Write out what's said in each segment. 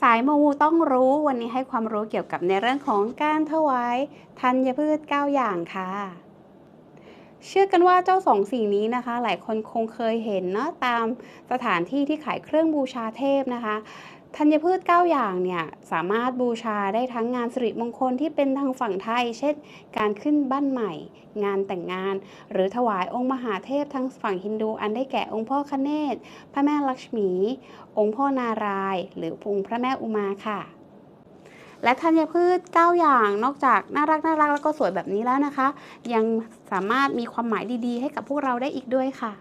สายมูต้องรู้วันนี้ให้ความรู้เกี่ยวกับในเรื่องของการถวายธัญพืช 9 อย่างค่ะ เชื่อกันว่าเจ้าสองสิ่งนี้นะคะ หลายคนคงเคยเห็นเนาะตามสถานที่ที่ขายเครื่องบูชาเทพนะคะ ธัญพืช 9 อย่างเนี่ยสามารถบูชาได้ทั้งงานสิริมงคลที่เป็นทางฝั่งไทย เช่น การขึ้นบ้านใหม่ งานแต่งงาน หรือถวายองค์มหาเทพทั้งฝั่งฮินดู อันได้แก่องค์พ่อคเนศพระแม่ลักษมี องค์พ่อนาราย หรือองค์พระแม่อุมาค่ะและธัญพืช 9 อย่างนอกจากน่ารักน่ารักแล้วก็สวยแบบนี้แล้วนะคะ ยังสามารถมีความหมายดีๆ ให้กับพวกเราได้อีกด้วยค่ะ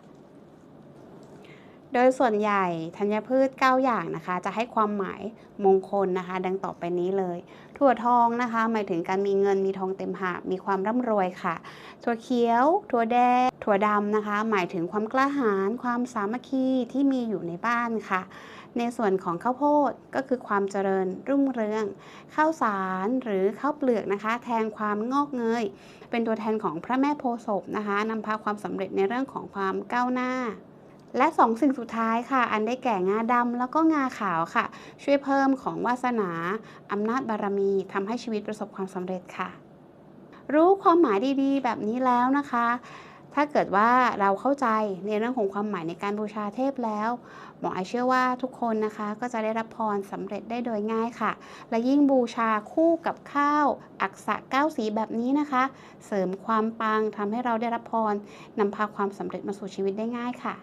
โดยส่วนใหญ่ธัญพืช 9 อย่างนะคะ จะให้ความหมายมงคลนะคะ ดังต่อไปนี้เลย ถั่วทองนะคะ หมายถึงการมีเงินมีทองเต็มหาบมีความร่ำรวยค่ะ ถั่วเขียว ถั่วแดง ถั่วดำนะคะ หมายถึงความกล้าหาญความสามัคคีที่มีอยู่ในบ้านค่ะ ในส่วนของข้าวโพดก็คือความเจริญรุ่งเรืองข้าวสารหรือข้าวเปลือกนะคะ แทนความงอกเงย เป็นตัวแทนของพระแม่โพศพนะคะนำพาความสำเร็จในเรื่องของความก้าวหน้า และสองสิ่งสุดท้ายค่ะ อันได้แก่งาดำแล้วก็งาขาวค่ะ ช่วยเพิ่มของวาสนาอำนาจบารมีทำให้ชีวิตประสบความสำเร็จค่ะ รู้ความหมายดีๆ แบบนี้แล้วนะคะ ถ้าเกิดว่าเราเข้าใจในเรื่องของความหมายในการบูชาเทพแล้วหมอไอเชื่อว่าทุกคนนะคะก็จะได้รับพรสำเร็จได้โดยง่ายค่ะ และยิ่งบูชาคู่กับข้าว อักษะเก้าสีแบบนี้นะคะ เสริมความปังทำให้เราได้รับพรนำพาความสำเร็จมาสู่ชีวิตได้ง่ายค่ะ